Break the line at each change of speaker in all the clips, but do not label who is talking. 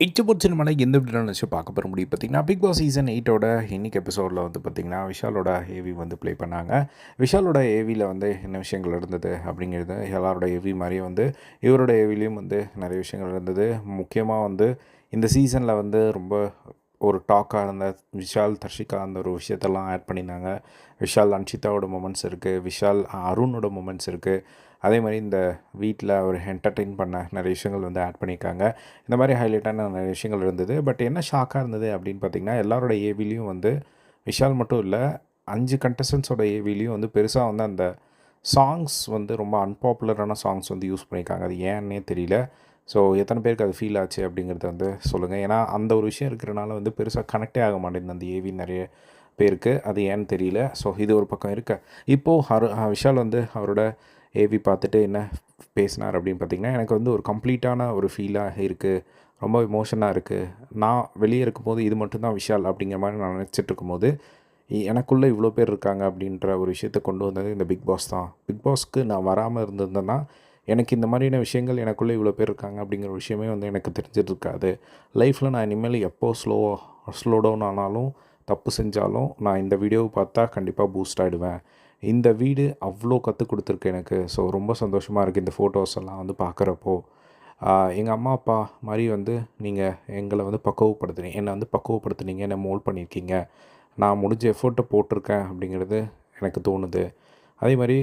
இச்சபோட் சினிமாவில் எந்த வீடியோ நினச்சி பார்க்க போகிற முடியும் பார்த்திங்கன்னா பிக் பாஸ் சீசன் எயிட்டோட இன்னைக்கு எபிசோடில் வந்து பார்த்திங்கன்னா விஷாலோட ஏவி வந்து ப்ளே பண்ணாங்க. விஷாலோட ஏவியில் வந்து என்ன விஷயங்கள் இருந்தது அப்படிங்கிறது எல்லாரோட ஏவி மாதிரியே வந்து இவரோட ஏவிலையும் வந்து நிறைய விஷயங்கள் இருந்தது முக்கியமாக வந்து இந்த சீசனில் வந்து ரொம்ப ஒரு டாக்காக இருந்த விஷால் தர்ஷிகா அந்த ஒரு விஷயத்தெல்லாம் ஆட் பண்ணியிருந்தாங்க விஷால் அன்ஷிதாவோட மூமெண்ட்ஸ் இருக்குது விஷால் அருணோட மூமெண்ட்ஸ் இருக்குது அதே மாதிரி இந்த வீட்டில் ஒரு என்டர்டெயின் பண்ண நிறைய விஷயங்கள் வந்து ஆட் பண்ணியிருக்காங்க. இந்த மாதிரி ஹைலைட்டான நிறைய விஷயங்கள் இருந்தது. பட் என்ன ஷாக்காக இருந்தது அப்படின்னு பார்த்தீங்கன்னா எல்லாரோட ஏவிலையும் வந்து விஷால் மட்டும் இல்லை அஞ்சு கண்டஸ்டன்ஸோட ஏவிலையும் வந்து பெருசாக வந்து அந்த சாங்ஸ் வந்து ரொம்ப அன்பாப்புலரான சாங்ஸ் வந்து யூஸ் பண்ணியிருக்காங்க. அது ஏன்னே தெரியல. ஸோ எத்தனை பேருக்கு அது ஃபீல் ஆச்சு அப்படிங்கிறத வந்து சொல்லுங்கள் ஏன்னா அந்த ஒரு விஷயம் இருக்கிறனால வந்து பெருசாக கனெக்டே ஆக மாட்டேங்குது. அந்த ஏவி நிறைய பேருக்கு. அது ஏன்னு தெரியல. ஸோ இது ஒரு பக்கம் இருக்க. இப்போது ஹரு விஷால் வந்து அவரோட ஏவி பார்த்துட்டு என்ன பேசினார் அப்படின்னு பார்த்தீங்கன்னா எனக்கு வந்து ஒரு கம்ப்ளீட்டான ஒரு ஃபீலாக இருக்குது ரொம்ப இமோஷனாக இருக்குது நான் வெளியே இருக்கும்போது இது மட்டும்தான் விஷால் அப்படிங்கிற மாதிரி நான் நினச்சிட்டு இருக்கும்போது எனக்குள்ளே இவ்வளோ பேர் இருக்காங்க அப்படின்ற ஒரு விஷயத்தை கொண்டு வந்தது இந்த பிக் பாஸ் தான். பிக் பாஸ்க்கு நான் வராமல் இருந்திருந்தேன்னா எனக்கு இந்த மாதிரியான விஷயங்கள் எனக்குள்ளே இவ்வளோ பேர் இருக்காங்க அப்படிங்கிற ஒரு விஷயமே வந்து எனக்கு தெரிஞ்சிட்டு இருக்காது லைஃப்பில் நான் இனிமேல் எப்போ ஸ்லோ ஸ்லோ டவுன் ஆனாலும் தப்பு செஞ்சாலும் நான் இந்த வீடியோவை பார்த்தா கண்டிப்பாக பூஸ்ட் ஆகிடுவேன் இந்த வீடு அவ்வளோ கற்றுக் கொடுத்துருக்கு எனக்கு. ஸோ ரொம்ப சந்தோஷமாக இருக்குது இந்த ஃபோட்டோஸ் எல்லாம் வந்து பார்க்குறப்போ. எங்கள் அம்மா அப்பா மாதிரி வந்து நீங்கள் எங்களை வந்து பக்குவப்படுத்துனீங்க என்னை வந்து பக்குவப்படுத்துனீங்க என்னை மோல்ட் பண்ணியிருக்கீங்க. நான் முடிஞ்ச எஃபோர்ட்டை போட்டிருக்கேன் அப்படிங்கிறது எனக்கு தோணுது. அதே மாதிரி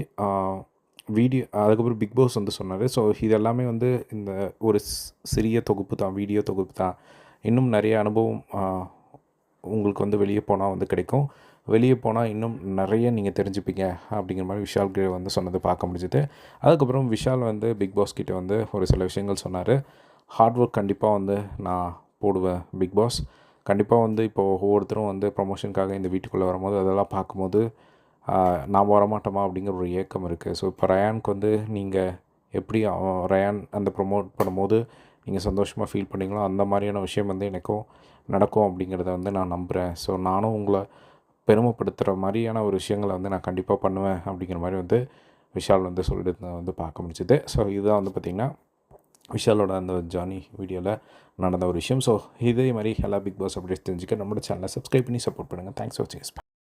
வீடியோ அதுக்கப்புறம் பிக் பாஸ் வந்து சொன்னார். ஸோ இது எல்லாமே வந்து இந்த ஒரு சிறிய தொகுப்பு தான் வீடியோ தொகுப்பு தான். இன்னும் நிறைய அனுபவம் உங்களுக்கு வந்து வெளியே போனால் வந்து கிடைக்கும். வெளியே போனால் இன்னும் நிறைய நீங்கள் தெரிஞ்சுப்பீங்க அப்படிங்கிற மாதிரி விஷால் கிரே வந்து சொன்னது பார்க்க முடிஞ்சுது. அதுக்கப்புறம் விஷால் வந்து பிக் பாஸ் கிட்டே வந்து ஒரு சில விஷயங்கள் சொன்னார். ஹார்ட் ஒர்க் கண்டிப்பாக வந்து நான் போடுவேன் பிக் பாஸ் கண்டிப்பாக வந்து இப்போது ஒவ்வொருத்தரும் வந்து ப்ரொமோஷனுக்காக இந்த வீட்டுக்குள்ளே வரும்போது அதெல்லாம் பார்க்கும்போது நாம் வரமாட்டோமா? அப்படிங்கிற ஒரு ஏக்கம் இருக்குது ஸோ இப்போ ரயானுக்கு வந்து நீங்கள் எப்படி ரயான் அந்த ப்ரொமோட் பண்ணும்போது நீங்கள் சந்தோஷமாக ஃபீல் பண்ணீங்களோ அந்த மாதிரியான விஷயம் வந்து எனக்கும் நடக்கும் அப்படிங்கிறத வந்து நான் நம்புகிறேன் ஸோ நானும் உங்களை பெருமைப்படுத்துகிற மாதிரியான ஒரு விஷயங்களை வந்து நான் கண்டிப்பாக பண்ணுவேன் அப்படிங்கிற மாதிரி வந்து விஷால் வந்து சொல்லிட்டு வந்து பார்க்க முடிஞ்சுது. ஸோ இதுதான் வந்து பார்த்திங்கன்னா விஷாலோட அந்த ஜானி வீடியோவில் நடந்த ஒரு விஷயம். ஸோ இதே மாதிரி எல்லா பிக் பாஸ் அப்படியே தெரிஞ்சுக்க நம்மளோட சேனலை சப்ஸ்கிரைப் பண்ணி சப்போர்ட் பண்ணுங்கள் தேங்க்ஸ் ஃபார் வாட்சிங்